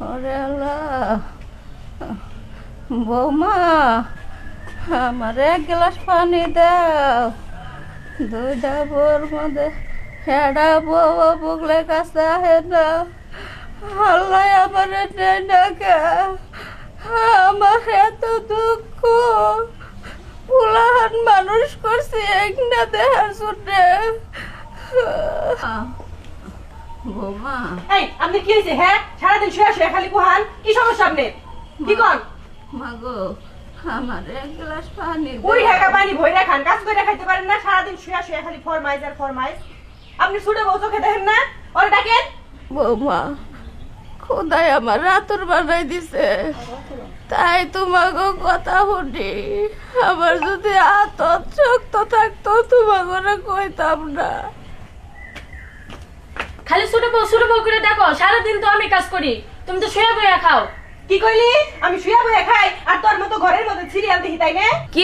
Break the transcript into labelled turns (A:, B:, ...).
A: ওরে বৌমা, আমার এক গ্লাস পানি দাও। দুইটা বোর মধ্যে হেডা বউ বুগলে কাছে আহে না। আমার আমার এত দুঃখ। পুলাহান মানুষ করছি, এক না দেহার শুনে বৌমা।
B: এই আপনি কি হয়েছে হ্যাঁ? সারাদিন শুয়ে শুয়ে খালি কুহান? কি সমস্যা আপনি কি কন
A: মাগো আমার এক গ্লাস পানি দাও।
B: ওই ঢাকা পানি ভইরা খান কাজ করে খাইতে পারেন না সারাদিন শুয়ে শুয়ে খালি ফরমাইজ আর ফরমাইজ আপনি ছুটে বউ চোখে দেখেন না? ওরে ডাকেন।
A: বৌমা খোদাই আমার রাতুর বানাই দিছে। তাই তোমাকে কথা শুনি। আমার যদি হাত শক্ত থাকতো তোমাকে কইতাম না।
C: ছোট বউ ছোট বউ করে দেখো সারাদিন তো আমি কাজ করি। তুমি তো শুয়ে বইয়া খাও।
B: কি কইলি? আমি শুয়ে বইয়া খাই আর তোর মতো ঘরের মধ্যে সিরিয়াল দেখি তাই না?